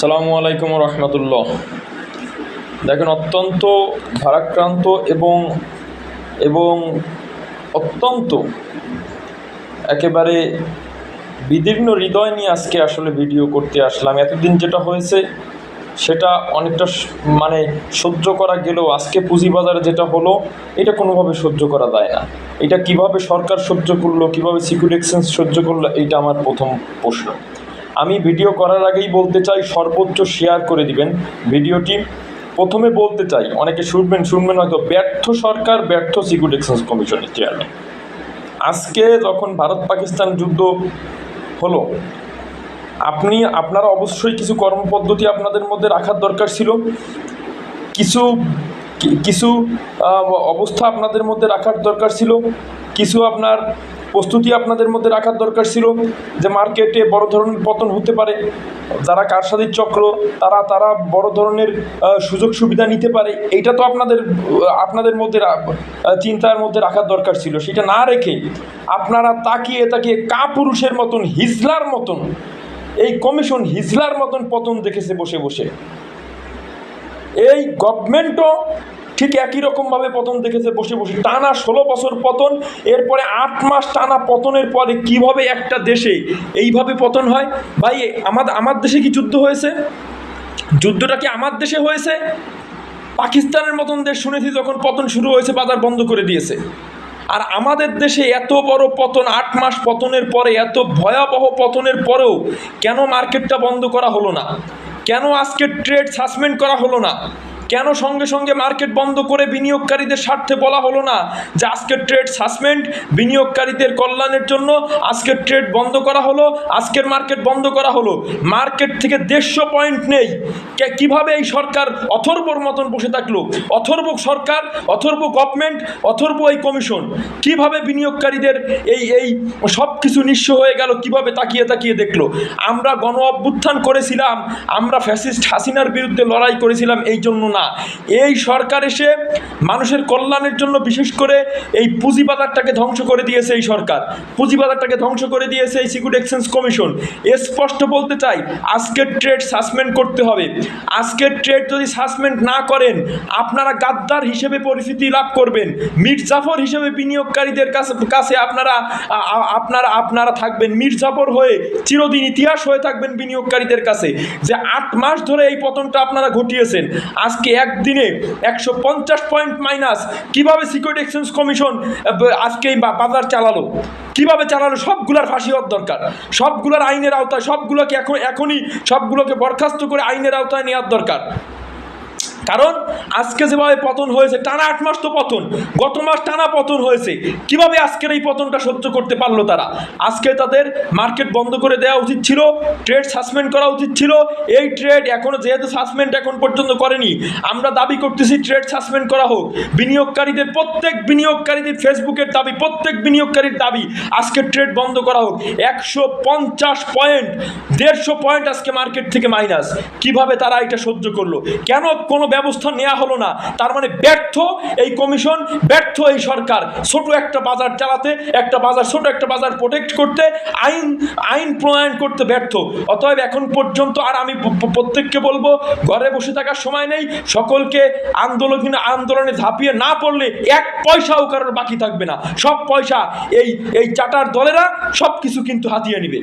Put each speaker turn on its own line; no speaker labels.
সালামু আলাইকুম রহমতুল্লাহ। দেখেন, অত্যন্ত ভারাক্রান্ত এবং এবং অত্যন্ত একেবারে বিদীর্ণ হৃদয় নিয়ে আজকে আসলে ভিডিও করতে আসলাম। এতদিন যেটা হয়েছে, সেটা অনেকটা মানে সহ্য করা গেলেও আজকে পুঁজিবাজারে যেটা হলো, এটা কোনোভাবে সহ্য করা যায় না। এটা কীভাবে সরকার সহ্য করল, কীভাবে সিকিউরিটি এক্সচেঞ্জ সহ্য করল এটা আমার প্রথম প্রশ্ন। আমি ভিডিও করার আগেই বলতে চাই, সর্বোচ্চ শেয়ার করে দিবেন ভিডিওটি। প্রথমে বলতে চাই, অনেকে শুনবেন শুনবেন হয়তো, ব্যর্থ সরকার, ব্যর্থ সিকিউরিটি এক্সচেঞ্জ কমিশনের চেয়ারম্যান আজকে যখন ভারত পাকিস্তান যুদ্ধ হলো, আপনি, আপনারা অবশ্যই কিছু কর্মপদ্ধতি আপনাদের মধ্যে রাখার দরকার ছিল। কিছু কিছু অবস্থা আপনাদের মধ্যে রাখার দরকার ছিল। কিছু আপনার প্রস্তুতি আপনাদের মধ্যে রাখার দরকার ছিল যে মার্কেটে বড় ধরনের পতন হতে পারে। যারা কারসাদির চক্র, তারা তারা বড় ধরনের সুযোগ সুবিধা নিতে পারে। এইটা তো আপনাদের আপনাদের মধ্যে চিন্তার মধ্যে রাখার দরকার ছিল। সেটা না রেখে আপনারা তাকিয়ে তাকিয়ে কাপুরুষের মতন, হিজলার মতন, এই কমিশন হিজলার মতন পতন দেখেছে বসে বসে। এই গভর্নমেন্টও ঠিক একই রকমভাবে পতন দেখেছে বসে বসে। টানা ষোলো বছর পতন, এরপরে আট মাস টানা পতনের পরে কীভাবে একটা দেশে এইভাবে পতন হয়? ভাই আমাদের আমার দেশে কি যুদ্ধ হয়েছে? যুদ্ধটা কি আমার দেশে হয়েছে? পাকিস্তানের মতন দেশ শুনেছি যখন পতন শুরু হয়েছে, বাজার বন্ধ করে দিয়েছে। আর আমাদের দেশে এত বড় পতন, আট মাস পতনের পরে, এত ভয়াবহ পতনের পরেও কেন মার্কেটটা বন্ধ করা হলো না? কেন আজকে ট্রেড সাসপেন্ড করা হলো না? কেন সঙ্গে সঙ্গে মার্কেট বন্ধ করে বিনিয়োগকারীদের স্বার্থে বলা হলো না? যে আজকের ট্রেড সাসপেন্ড, বিনিয়োগকারীদের কল্যাণের জন্য আজকের ট্রেড বন্ধ করা হলো, আজকের মার্কেট বন্ধ করা হলো। মার্কেট থেকে দেড়শো পয়েন্ট নেই। কীভাবে এই সরকার অথর্বর মতন বসে থাকল? অথর্ব সরকার, অথর্ব গভর্নমেন্ট, অথর্ব এই কমিশন, কীভাবে বিনিয়োগকারীদের এই এই সব কিছু নিঃস্ব হয়ে গেল, কীভাবে তাকিয়ে তাকিয়ে দেখল? আমরা গণ অভ্যুত্থান করেছিলাম, আমরা ফ্যাসিস্ট হাসিনার বিরুদ্ধে লড়াই করেছিলাম এই জন্য না। এই সরকার এসে মানুষের কল্যাণের জন্য বিশেষ করে এই পুঁজিবাজারটাকে ধ্বংস করে দিয়েছে এই সরকার। পুঁজিবাজারটাকে ধ্বংস করে দিয়েছে এই সিকিউরিটি এক্সচেঞ্জ কমিশন স্পষ্ট বলতে চাই, আজকের ট্রেড সাসপেন্ড করতে হবে। আজকের ট্রেড যদি সাসপেন্ড না করেন, আপনারা গাদ্দার হিসেবে পরিচিতি লাভ করবেন। মির্জাফর হিসেবে বিনিয়োগকারীদের কাছে কাছে আপনারা আপনারা আপনারা থাকবেন। মির্জাফর হয়ে চিরদিন ইতিহাস হয়ে থাকবেন বিনিয়োগকারীদের কাছে। যে আট মাস ধরে এই পতনটা আপনারা ঘটিয়েছেন। আজকে একদিনে একশো পঞ্চাশ পয়েন্ট মাইনাস কীভাবে সিকিউরিটি এক্সচেঞ্জ কমিশন আজকে এই বাজার চালালো? কীভাবে চালালো? সবগুলার ফাঁসি হওয়ার দরকার। সবগুলোর আইনের আওতায়, সবগুলোকে এখন এখনই সবগুলোকে বরখাস্ত করে আইনের আওতায় নেওয়ার দরকার। কারণ আজকে যেভাবে পতন হয়েছে, টানা আট মাস তো পতন, গত মাস টানা পতন হয়েছে, কীভাবে আজকের এই পতনটা সহ্য করতে পারল তারা? আজকে তাদের মার্কেট বন্ধ করে দেওয়া উচিত ছিল ট্রেড সাসপেন্ড করা উচিত ছিল, এই ট্রেড এখনও যেহেতু সাসপেন্ড এখন পর্যন্ত করেনি, আমরা দাবি করতেছি ট্রেড সাসপেন্ড করা হোক। বিনিয়োগকারীদের, প্রত্যেক বিনিয়োগকারীদের, ফেসবুকের দাবি, প্রত্যেক বিনিয়োগকারীর দাবি আজকে ট্রেড বন্ধ করা হোক। একশো পঞ্চাশ পয়েন্ট দেড়শো পয়েন্ট আজকে মার্কেট থেকে মাইনাস কীভাবে তারা এটা সহ্য করল? কেন কোনো ব্যবস্থা নেওয়া হলো না। তার মানে ব্যর্থ এই কমিশন, ব্যর্থ এই সরকার। ছোট একটা বাজার চালাতে, একটা বাজার, ছোট একটা বাজার প্রোটেক্ট করতে আইন আইন প্রণয়ন করতে ব্যর্থ। অতএব এখন পর্যন্ত আর আমি প্রত্যেককে বলব, ঘরে বসে থাকার সময় নেই। সকলকে আন্দোলন আন্দোলনে ঝাঁপিয়ে না পড়লে এক পয়সাও কারোর বাকি থাকবে না। সব পয়সা এই এই চাটার দলেরা সব কিছু কিন্তু হাতিয়ে নিবে।